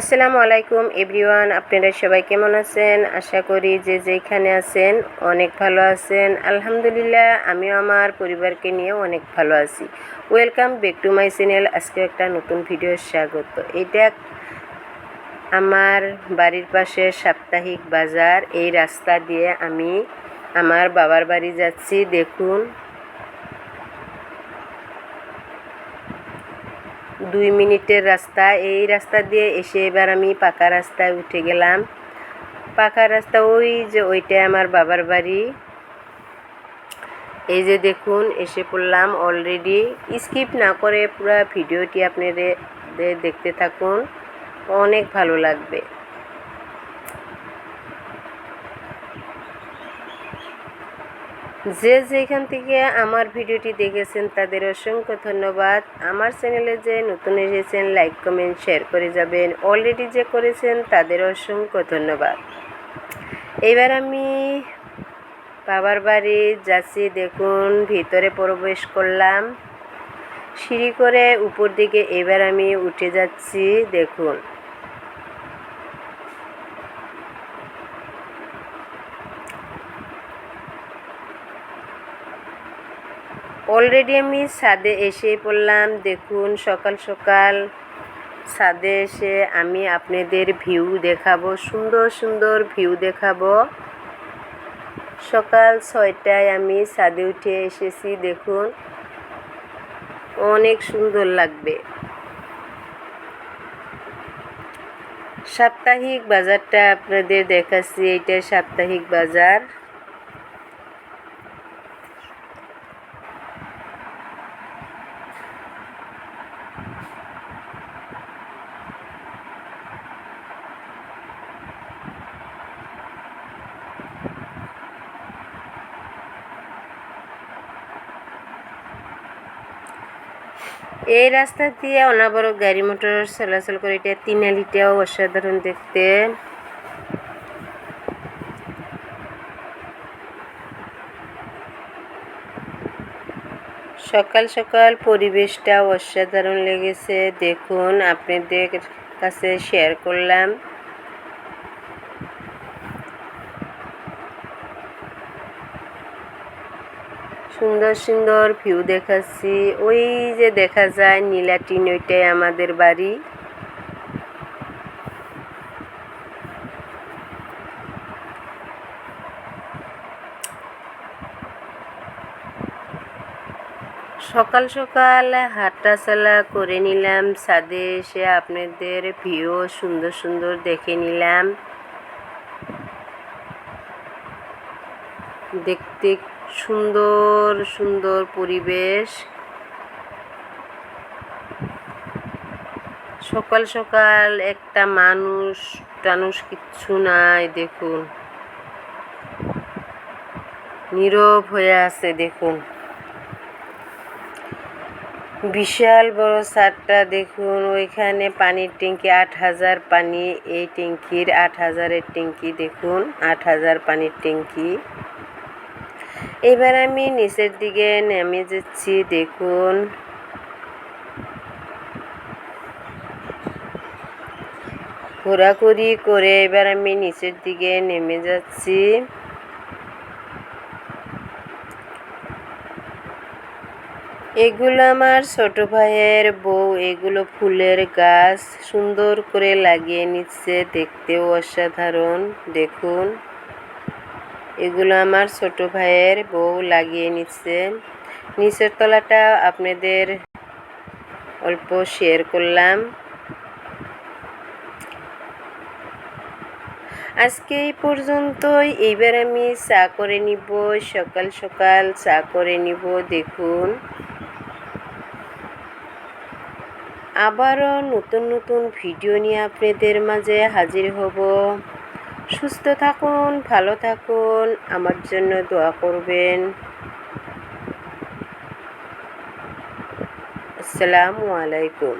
আসসালামু আলাইকুম, এভরিওয়ান, আপনারা সবাই কেমন আছেন? আশা করি যে যেখানে আছেন অনেক ভালো আছেন। আলহামদুলিল্লাহ, আমিও আমার পরিবারকে নিয়ে অনেক ভালো আছি। Welcome back to my channel আজকে একটা নতুন ভিডিও স্বাগত। এটা আমার বাড়ির পাশে সাপ্তাহিক বাজার। এই রাস্তা দিয়ে আমি আমার বাবার বাড়ি যাচ্ছি। দেখুন দুই মিনিটের রাস্তা। এই রাস্তা দিয়ে এসে এবার আমি পাকা রাস্তায় উঠে গেলাম। পাকা রাস্তা ওই যে ওইটা আমার বাবার বাড়ি। এই যে দেখুন, এসে পড়লাম অলরেডি স্কিপ না করে পুরো ভিডিওটি আপনাদের দেখতে থাকুন। অনেক ভালো লাগবে। যে যেখান থেকে আমার ভিডিওটি দেখেছেন, তাদের অসংখ্য ধন্যবাদ। আমার চ্যানেলে যে নতুন এসেছেন, লাইক, কমেন্ট, শেয়ার করে যাবেন। অলরেডি যে করেছেন, তাদের অসংখ্য ধন্যবাদ। এবার আমি বাবার বাড়ি যাচ্ছি, দেখুন, ভিতরে প্রবেশ করলাম। সিঁড়ি করে উপর দিকে এবার আমি উঠে যাচ্ছি, দেখুন। অলরেডি আমি ছাদে এসে পড়লাম। দেখুন, সকাল সকাল ছাদে এসে আমি আপনাদের ভিউ দেখাবো, সুন্দর সুন্দর ভিউ দেখাবো। সকাল ছয়টায় আমি ছাদে উঠে এসেছি, দেখুন। অনেক সুন্দর লাগবে। সাপ্তাহিক বাজারটা আপনাদের দেখাচ্ছি, এটা সাপ্তাহিক বাজার। এই রাস্তা দিয়ে অনাবরত গাড়ি মোটর চলাচল করে এটা তিনালিটাও অসাধারণ দেখতে। সকাল সকাল পরিবেশটা অসাধারণ লেগেছে। দেখুন, আপনাদের কাছে শেয়ার করলাম। সুন্দর সুন্দর ভিউ দেখাচ্ছি। ওই যে দেখা যায় নীলাটিন, ওইটাই আমাদের বাড়ি। সকাল সকাল হাঁটাচলা করে নিলাম। ছাদে এসে আপনাদের ভিউ সুন্দর সুন্দর দেখে নিলাম। দেখতে সুন্দর সুন্দর পরিবেশ। সকাল সকাল একটা মানুষ, টানুষ কিচ্ছু নাই, দেখুন। নীরব হয়ে আছে, দেখুন। বিশাল বড় সারটা দেখুন, ওইখানে পানির ট্যাঙ্কি আট হাজার, পানি এই ট্যাঙ্কির আট হাজারের ট্যাঙ্কি দেখুন, আট হাজার পানির ট্যাঙ্কি এবার আমি নিচের দিকে নেমে যাচ্ছি, দেখুন। ঘোরাঘুরি করে এবার আমি নিচের দিকে নেমে যাচ্ছি। এগুলো আমার ছোট ভাইয়ের বউ, এগুলো ফুলের গাছ, সুন্দর করে লাগিয়ে নিচ্ছে, দেখতেও অসাধারণ, দেখুন। এগুলো আমার ছোট ভাইয়ের বউ লাগিয়ে নিচ্ছে। নিচের তলাটা আপনাদের অল্প শেয়ার করলাম। আজকে এই পর্যন্তই। এইবার আমি চা করে নিব, সকাল সকাল চা করে নিব, দেখুন। আবারও নতুন নতুন ভিডিও নিয়ে আপনাদের মাঝে হাজির হব। সুস্থ থাকুন, ভালো থাকুন, আমার জন্য দোয়া করবেন। আসসালামু আলাইকুম।